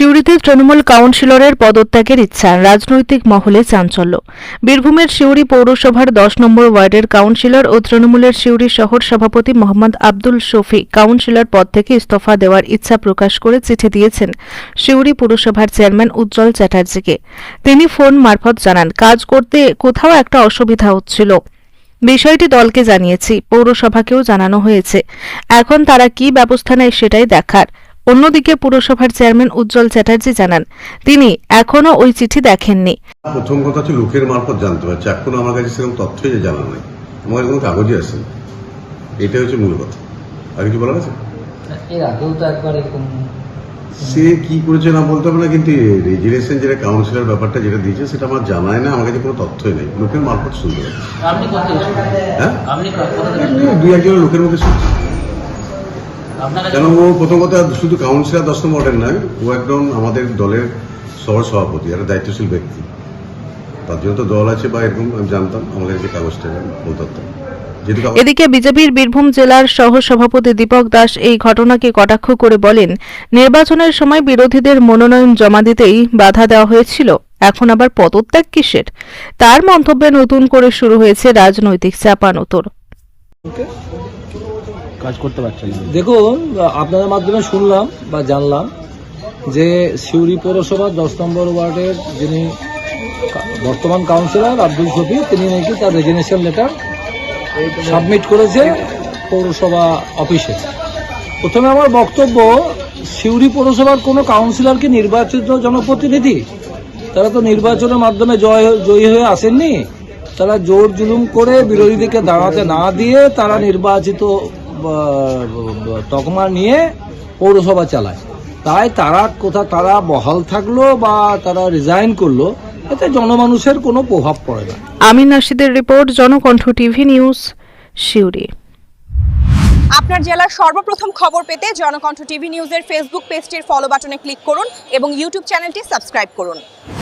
সিউড়িতে তৃণমূল কাউন্সিলরের পদত্যাগের ইচ্ছা, রাজনৈতিক মহলে চাঞ্চল্য। বীরভূমের সিউড়ি পৌরসভার দশ নম্বর ওয়ার্ডের কাউন্সিলর ও তৃণমূলের সিউড়ি শহর সভাপতি মোহাম্মদ আব্দুল শফি কাউন্সিলর পদ থেকে ইস্তফা দেওয়ার ইচ্ছা প্রকাশ করে চিঠি দিয়েছেন সিউড়ি পুরসভার চেয়ারম্যান উজ্জ্বল চ্যাটার্জিকে। তিনি ফোন মারফত জানান, কাজ করতে কোথাও একটা অসুবিধা হচ্ছিল। বিষয়টি দলকে জানিয়েছি, পৌরসভাকেও জানানো হয়েছে। এখন তারা কি ব্যবস্থা নেয় সেটাই দেখার। অন্যদিকে পুরসভার চেয়ারম্যান উজ্জ্বল চ্যাটার্জি জানান তিনি এখনও ওই চিঠি দেখেননি। প্রথম কথা হচ্ছে লোকের মারফত জানতে পারছি। এখনও আমার কাছে সেরকম তথ্যই জানা নাই। আমার কোনো কাগজই আসেনি। এটা হচ্ছে মূল কথা। আর কিছু বলার আছে? এর আগেও তো একবার এরকম সে কি করেছে না বলতে হবে না কিন্তু রেজিনেশন যেটা কাউন্সিলর ব্যাপারটা যেটা দিয়েছে সেটা আমার জানায় না। আমার কাছে কোনো তথ্যই নেই। লোকের মারফত শুনতে পাচ্ছি। হ্যাঁ? আপনি কোথা থেকে দুই একজনের লোকের মুখে শুনছি। কেন ও প্রথম কথা শুধু কাউন্সিলর দশ নম্বর ওয়ার্ডের নয় ও একজন আমাদের দলের শহর সভাপতি একটা দায়িত্বশীল ব্যক্তি। তার জন্য তো দল আছে বা এরকম আমি জানতাম আমাদের যে কাগজটা আমি বলতে পারতাম যেহেতু কাগজ- এদিকে বিজেপির বীরভূম জেলার সহ সভাপতি দীপক দাস এই ঘটনাকে কটাক্ষ করে বলেন নির্বাচনের সময় বিরোধীদের মনোনয়ন জমা দিতেই বাধা দেওয়া হয়েছিল এখন আবার পদত্যাগ কিসের? তার মন্তব্যে নতুন করে শুরু হয়েছে রাজনৈতিক চাপানোতর। কাজ করতে পারছেন না। দেখুন, আপনাদের মাধ্যমে শুনলাম বা জানলাম যে সিউড়ি পৌরসভার দশ নম্বর ওয়ার্ডের যিনি বর্তমান কাউন্সিলর আব্দুল শফি তিনি নাকি তার রেজিগনেশন লেটার সাবমিট করেছে পৌরসভা অফিসে। প্রথমে আমার বক্তব্য, সিউড়ি পৌরসভার কোনো কাউন্সিলর কি নির্বাচিত জনপ্রতিনিধি? তারা তো নির্বাচনের মাধ্যমে জয় জয়ী হয়ে আসেননি। তারা জোর জুলুম করে বিরোধীদেরকে দাঁড়াতে না দিয়ে তারা নির্বাচিত তকমা নিয়ে পৌরসভা চালায়। তাই তারা কোথা তারা বহাল থাকল বা তারা রিজাইন করল এতে জনমানুষের কোনো প্রভাব পড়ে না। Amin নাশিদের report Janakantha TV news Suri. আপনার জেলার সর্বপ্রথম খবর পেতে জনকণ্ঠ টিভি নিউজের ফেসবুক পেজটির ফলো বাটনে ক্লিক করুন এবং ইউটিউব চ্যানেলটি সাবস্ক্রাইব করুন।